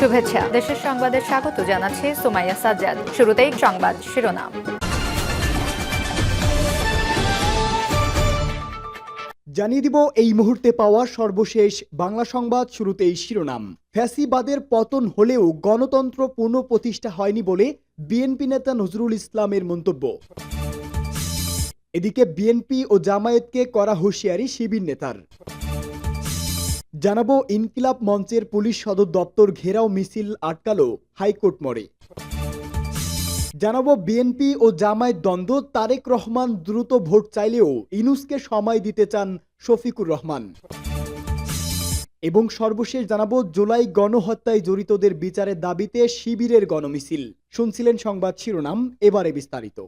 শুভেচ্ছা। দেশের সংবাদে স্বাগত জানাচ্ছি সুমাইয়া সাজ্জাদ। শুরুতেই সংবাদ শিরোনাম। জানিয়ে দিব এই মুহূর্তে পাওয়া সর্বশেষ বাংলা সংবাদ শুরুতেই শিরোনাম। ফ্যাসিবাদের পতন হলেও গণতন্ত্র পুনঃপ্রতিষ্ঠা হয়নি বলে বিএনপি নেতা নজরুল ইসলামের মন্তব্য। এদিকে বিএনপি ও জামায়াতকে করা হুঁশিয়ারি শিবির নেতার। জানাব ইনকিলাব মঞ্চের পুলিশ সদর দপ্তর ঘেরাও মিছিল আটকালো হাইকোর্ট মোড়ে জানাব বিএনপি ও জামায়াত দ্বন্দ্ব, তারেক রহমান দ্রুত ভোট চাইলেও ইনুসকে সময় দিতে চান শফিকুর রহমান। এবং সর্বশেষ জানাব জুলাই গণহত্যায় জড়িতদের বিচারের দাবিতে শিবিরের গণমিছিল। শুনছিলেন সংবাদ শিরোনাম, এবারে বিস্তারিত।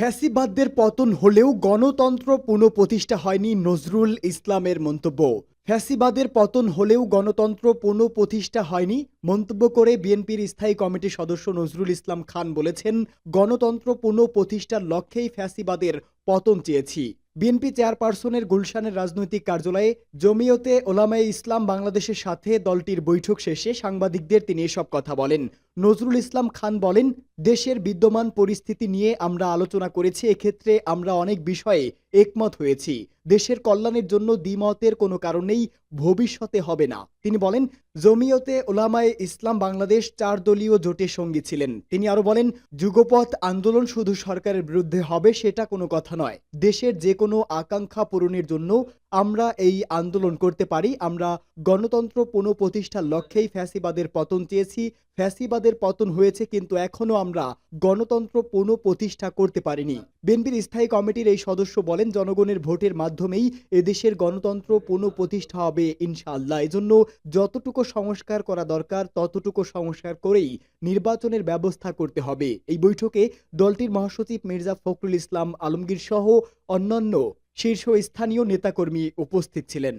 ফ্যাসিবাদদের পতন হলেও গণতন্ত্র পুনঃপ্রতিষ্ঠা হয়নি নজরুল ইসলামের মন্তব্য। ফ্যাসিবাদের পতন হলেও গণতন্ত্র পুনঃপ্রতিষ্ঠা হয়নি মন্তব্য করে বিএনপির স্থায়ী কমিটির সদস্য নজরুল ইসলাম খান বলেছেন, গণতন্ত্র পুনঃপ্রতিষ্ঠার লক্ষ্যেই ফ্যাসিবাদের পতন চেয়েছি। বিএনপি চেয়ারপারসনের গুলশানের রাজনৈতিক কার্যালয়ে জমিয়তে ওলামায়ে ইসলাম বাংলাদেশের সাথে দলটির বৈঠক শেষে সাংবাদিকদের তিনি এসব কথা বলেন। নজরুল ইসলাম খান বলেন, দেশের বিদ্যমান পরিস্থিতি নিয়ে আমরা আলোচনা করেছি, এক্ষেত্রে আমরা অনেক বিষয়ে একমত হয়েছি। দেশের কল্যাণের জন্য দ্বিমতের কোনো কারণেই ভবিষ্যতে হবে না। তিনি বলেন, জমিয়তে ওলামায়ে ইসলাম বাংলাদেশ চার দলীয় জোটের সঙ্গী ছিলেন। তিনি আরও বলেন, যুগপথ আন্দোলন শুধু সরকারের বিরুদ্ধে হবে, সেটা কোনো কথা নয়। দেশের যে কোনো আকাঙ্ক্ষা পূরণের জন্য আমরা এই আন্দোলন করতে পারি। আমরা গণতন্ত্র পুনঃপ্রতিষ্ঠার লক্ষ্যেই ফ্যাসিবাদের পতন চেয়েছি। ফ্যাসিবাদের পতন হয়েছে কিন্তু এখনও আমরা গণতন্ত্র পুনঃপ্রতিষ্ঠা করতে পারিনি। বিএনপির স্থায়ী কমিটির এই সদস্য বলেন, জনগণের ভোটের মাধ্যমেই এদেশের গণতন্ত্র পুনঃপ্রতিষ্ঠা হবে ইনশাআল্লাহ। এজন্য যতটুকু সংস্কার করা দরকার, ততটুকু সংস্কার করেই নির্বাচনের ব্যবস্থা করতে হবে। এই বৈঠকে দলটির মহাসচিব মির্জা ফখরুল ইসলাম আলমগীর সহ অন্যান্য শীর্ষস্থানীয় নেতাকর্মী উপস্থিত ছিলেন।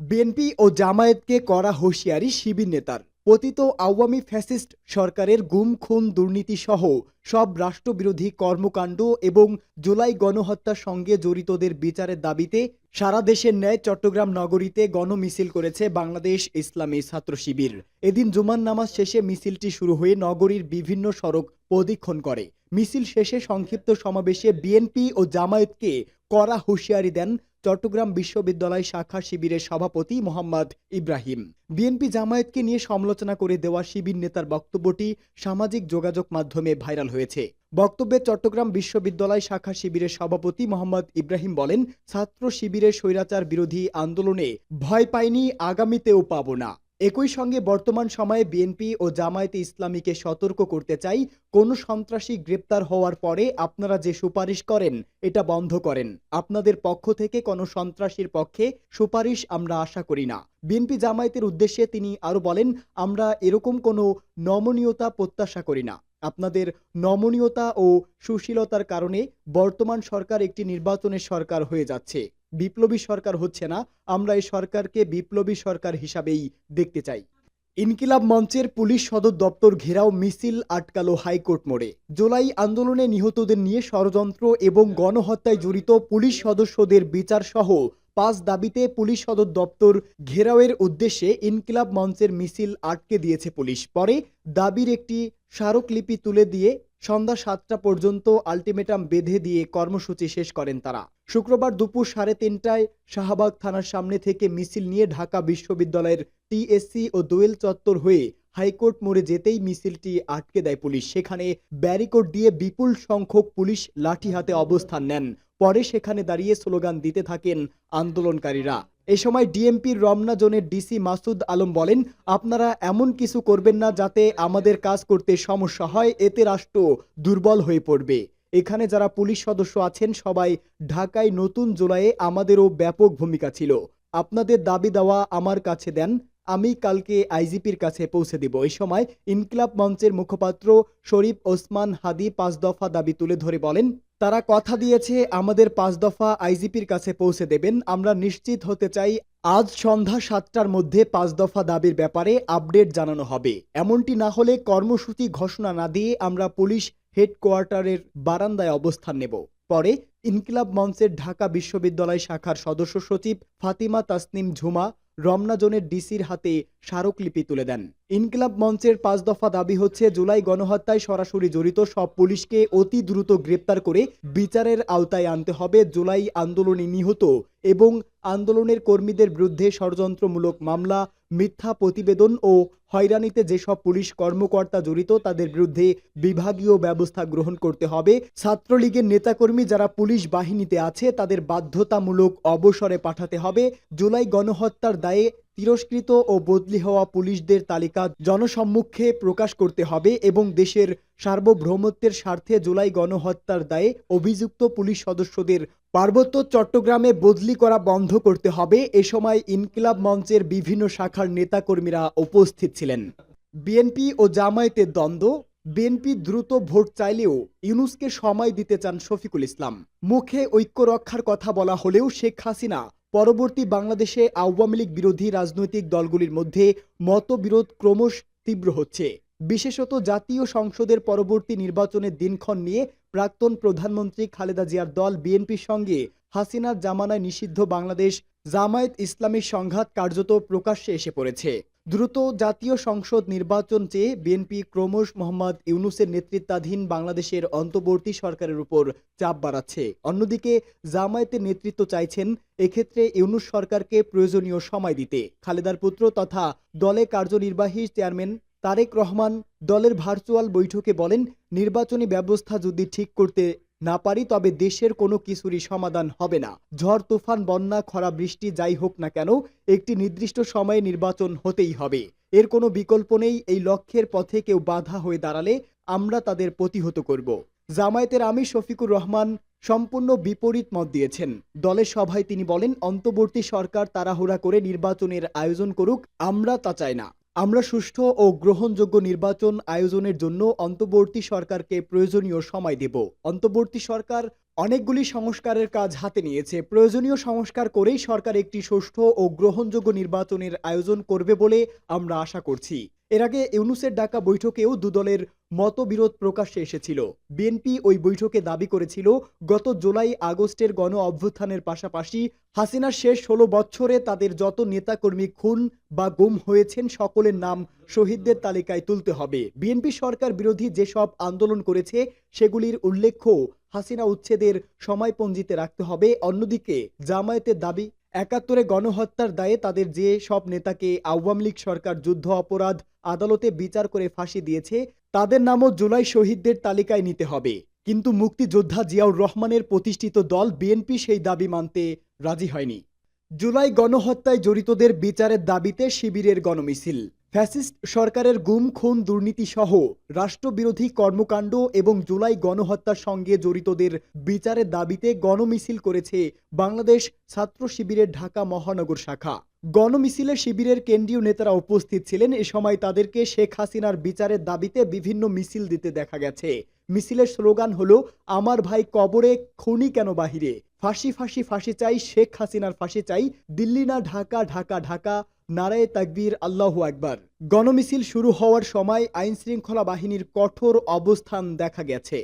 বিএনপি ও জামায়াতকে করা হুঁশিয়ারি শিবির নেতার। পতিত আওয়ামী ফ্যাসিস্ট সরকারের গুম, খুন, দুর্নীতি সহ সব রাষ্ট্রবিরোধী কর্মকাণ্ড এবং জুলাই গণহত্যার সঙ্গে জড়িতদের বিচারের দাবিতে সারা দেশের ন্যায় চট্টগ্রাম নগরীতে গণমিছিল করেছে বাংলাদেশ ইসলামী ছাত্র শিবির। এদিন জুমার নামাজ শেষে মিছিলটি শুরু হয়ে নগরীর বিভিন্ন সড়ক প্রদীক্ষণ করে। মিছিল শেষে সংক্ষিপ্ত সমাবেশে বিএনপি ও জামায়াতকে কড়া হুঁশিয়ারি দেন চট্টগ্রাম বিশ্ববিদ্যালয় শাখা শিবিরের সভাপতি মোহাম্মদ ইব্রাহিম। বিএনপি জামায়াতকে নিয়ে সমালোচনা করে দেওয়া শিবির নেতার বক্তব্যটি সামাজিক যোগাযোগ মাধ্যমে ভাইরাল হয়েছে। বক্তব্যে চট্টগ্রাম বিশ্ববিদ্যালয় শাখা শিবিরের সভাপতি মোহাম্মদ ইব্রাহিম বলেন, ছাত্র শিবিরের স্বৈরাচার বিরোধী আন্দোলনে ভয় পাইনি, আগামীতেও পাব না। একই সঙ্গে বর্তমান সময়ে বিএনপি ও জামায়াতে ইসলামীকে সতর্ক করতে চাই, কোনো সন্ত্রাসী গ্রেপ্তার হওয়ার পরে আপনারা যে সুপারিশ করেন, এটা বন্ধ করেন। আপনাদের পক্ষ থেকে কোনো সন্ত্রাসীর পক্ষে সুপারিশ আমরা আশা করি না। বিএনপি জামায়াতের উদ্দেশ্যে তিনি আরও বলেন, আমরা এরকম কোনো নমনীয়তা প্রত্যাশা করি না। আপনাদের নমনীয়তা ও সুশীলতার কারণে বর্তমান সরকার একটি নির্বাচনের সরকার হয়ে যাচ্ছে। বিপ্লবী সরকার হচ্ছে না, আমরা এই সরকারকে বিপ্লবী সরকার হিসাবেই দেখতে চাই। ইনকিলাব মঞ্চের পুলিশ সদর দপ্তর ঘেরাও মিছিল আটকালো হাইকোর্ট মোড়ে। জুলাই আন্দোলনে নিহতদের নিয়ে ষড়যন্ত্র এবং গণহত্যায় জড়িত পুলিশ সদস্যদের বিচার সহ পাঁচ দাবিতে পুলিশ সদর দপ্তর ঘেরাওয়ের উদ্দেশ্যে ইনকিলাব মঞ্চের মিছিল আটকে দিয়েছে পুলিশ। পরে দাবির একটি স্মারকলিপি তুলে দিয়ে সন্ধ্যা সাতটা পর্যন্ত আলটিমেটাম বেঁধে দিয়ে কর্মসূচি শেষ করেন তারা। শুক্রবার দুপুর সাড়ে তিনটায় শাহবাগ থানার সামনে থেকে মিছিল নিয়ে ঢাকা বিশ্ববিদ্যালয়ের টিএসসি ও দোয়েল চত্বর হয়ে হাইকোর্ট মোড়ে যেতেই মিছিলটি আটকে দেয় পুলিশ। সেখানে ব্যারিকোড দিয়ে বিপুল সংখ্যক পুলিশ লাঠি হাতে অবস্থান নেন। পরে সেখানে দাঁড়িয়ে স্লোগান দিতে থাকেন আন্দোলনকারীরা। এ সময় ডিএমপির রমনা জোনের ডিসি মাসুদ আলম বলেন, আপনারা এমন কিছু করবেন না যাতে আমাদের কাজ করতে সমস্যা হয়, এতে রাষ্ট্র দুর্বল হয়ে পড়বে। এখানে যারা পুলিশ সদস্য আছেন, সবাই ঢাকায় নতুন জোলাইয়ে আমাদেরও ব্যাপক ভূমিকা ছিল। আপনাদের দাবি দেওয়া আমার কাছে দেন আমি কালকে আইজিপির কাছে পৌঁছে দিব। এই সময় ইনকিলাব মঞ্চের মুখপাত্র শরীফ ওসমান হাদি পাঁচ দফা দাবি তুলে ধরে বলেন, তারা কথা দিয়েছে, আমাদের পাঁচ দফা আইজিপির কাছে পৌঁছে দেবেন। আমরা নিশ্চিত হতে চাই, আজ সন্ধ্যা সাতটার মধ্যে পাঁচ দফা দাবির ব্যাপারে আপডেট জানানো হবে। এমনটি না হলে কর্মসূচি ঘোষণা না দিয়ে আমরা পুলিশ হেডকোয়ার্টারের বারান্দায় অবস্থান নেব। পরে ইনকিলাব মঞ্চের ঢাকা বিশ্ববিদ্যালয় শাখার সদস্য সচিব ফাতিমা তাসনিম ঝুমা রমনা জোনের ডিসির হাতে স্মারকলিপি তুলে দেন। ইনকিলাব মঞ্চের পাঁচ দফা দাবি হচ্ছে, জুলাই গণহত্যায় সরাসরি জড়িত সব পুলিশকে অতি দ্রুত গ্রেপ্তার করে বিচারের আওতায় আনতে হবে, জুলাই আন্দোলনে নিহত এবং আন্দোলনের কর্মীদের বিরুদ্ধে ষড়যন্ত্রমূলক মামলা, মিথ্যা প্রতিবেদন ও হয়রানিতে যেসব পুলিশ কর্মকর্তা জড়িত, তাদের বিরুদ্ধে বিভাগীয় ব্যবস্থা গ্রহণ করতে হবে। ছাত্রলীগের নেতাকর্মী যারা পুলিশ বাহিনীতে আছে, তাদের বাধ্যতামূলক অবসরে পাঠাতে হবে। জুলাই গণহত্যার দায়ে তিরস্কৃত ও বদলি হওয়া পুলিশদের তালিকা জনসম্মুখে প্রকাশ করতে হবে এবং দেশের সার্বভৌমত্বের স্বার্থে জুলাই গণহত্যার দায়ে অভিযুক্ত পুলিশ সদস্যদের পার্বত্য চট্টগ্রামে বদলি করা বন্ধ করতে হবে। এ সময় ইনকিলাব মঞ্চের বিভিন্ন শাখার নেতাকর্মীরা উপস্থিত ছিলেন। বিএনপি ও জামায়াতের দ্বন্দ্ব। বিএনপি দ্রুত ভোট চাইলেও ইউনুসকে সময় দিতে চান শফিকুল ইসলাম। মুখে ঐক্য রক্ষার কথা বলা হলেও শেখ হাসিনা পরবর্তী বাংলাদেশে আওয়ামী লীগ বিরোধী রাজনৈতিক দলগুলির মধ্যে মতবিরোধ ক্রমশ তীব্র হচ্ছে। বিশেষত জাতীয় সংসদের পরবর্তী নির্বাচনের দিনক্ষণ নিয়ে প্রাক্তন প্রধানমন্ত্রী খালেদা জিয়ার দল বিএনপির সঙ্গে হাসিনার জামানায় নিষিদ্ধ বাংলাদেশ জামায়াত ইসলামী সংঘাত কার্যত প্রকাশ্যে এসে পড়েছে। দ্রুত জাতীয় সংসদ নির্বাচন চেয়ে বিএনপি ক্রমশ মোহাম্মদ ইউনুসের নেতৃত্বাধীন বাংলাদেশের অন্তর্বর্তী সরকারের উপর চাপ বাড়াচ্ছে। অন্যদিকে, জামায়াতের নেতৃত্ব চাইছেন এক্ষেত্রে ইউনুস সরকারকে প্রয়োজনীয় সময় দিতে। খালেদার পুত্র তথা দলে কার্যনির্বাহী চেয়ারম্যান তারেক রহমান দলের ভার্চুয়াল বৈঠকে বলেন, নির্বাচনী ব্যবস্থা যদি ঠিক করতে না পারি তবে দেশের কোনো কিছুরই সমাধান হবে না। ঝড়, তুফান, বন্যা, খরা, বৃষ্টি, যাই হোক না কেন, একটি নির্দিষ্ট সময়ে নির্বাচন হতেই হবে। এর কোনো বিকল্প নেই, এই লক্ষ্যের পথে কেউ বাধা হয়ে দাঁড়ালে আমরা তাদের প্রতিহত করব। জামায়াতের আমি শফিকুর রহমান সম্পূর্ণ বিপরীত মত দিয়েছেন। দলের সভায় তিনি বলেন, অন্তর্বর্তী সরকার তাড়াহুড়া করে নির্বাচনের আয়োজন করুক, আমরা তা চাই না। আমরা সুষ্ঠু ও গ্রহণযোগ্য নির্বাচন আয়োজনের জন্য অন্তর্বর্তী সরকারকে প্রয়োজনীয় সময় দেব। অন্তর্বর্তী সরকার অনেকগুলি সংস্কারের কাজ হাতে নিয়েছে। প্রয়োজনীয় সংস্কার করেই সরকার একটি সুষ্ঠু ও গ্রহণযোগ্য নির্বাচনের আয়োজন করবে বলে আমরা আশা করছি। এর আগে ইউনুসের ডাকা বৈঠকেও দুদলের মতবিরোধ প্রকাশ্যে এসেছিল। বিএনপি ওই বৈঠকে দাবি করেছিল, গত জুলাই আগস্টের গণ অভ্যুত্থানের পাশাপাশি হাসিনার শেষ ষোলো বছরে তাদের যত নেতাকর্মী খুন বা গুম হয়েছেন, সকলের নাম শহীদদের তালিকায় তুলতে হবে। বিএনপি সরকার বিরোধী যেসব আন্দোলন করেছে, সেগুলির উল্লেখ্য হাসিনা উচ্ছেদের সময়পঞ্জিতে রাখতে হবে। অন্যদিকে জামায়াতের দাবি, একাত্তরে গণহত্যার দায়ে তাদের যে সব নেতাকে আওয়ামী লীগ সরকার যুদ্ধ অপরাধ আদালতে বিচার করে ফাঁসি দিয়েছে, তাদের নামও জুলাই শহীদদের তালিকায় নিতে হবে। কিন্তু মুক্তিযোদ্ধা জিয়াউর রহমানের প্রতিষ্ঠিত দল বিএনপি সেই দাবি মানতে রাজি হয়নি। জুলাই গণহত্যায় জড়িতদের বিচারের দাবিতে শিবিরের গণমিছিল। ফ্যাসিস্ট সরকারের গুম, খুন দুর্নীতি সহ রাষ্ট্রবিরোধী কর্মকাণ্ড এবং জুলাই গণহত্যার সঙ্গে জড়িতদের বিচারের দাবিতে গণমিছিল করেছে বাংলাদেশ ছাত্র শিবিরের ঢাকা মহানগর শাখা। গণমিছিলে শিবিরের কেন্দ্রীয় নেতারা উপস্থিত ছিলেন। এ সময় তাদেরকে শেখ হাসিনার বিচারের দাবিতে বিভিন্ন মিছিল দিতে দেখা গেছে। মিছিলের স্লোগান হলো, আমার ভাই কবরে, খুনি কেন বাহিরে? ফাঁসি ফাঁসি ফাঁসি চাই, শেখ হাসিনার ফাঁসি চাই, দিল্লি না, ঢাকা ঢাকা ঢাকা। নারায়ে তাকবীর আল্লাহ আকবার। গণমিছিল শুরু হওয়ার সময় আইনশৃঙ্খলা বাহিনীর কঠোর অবস্থান দেখা গেছে।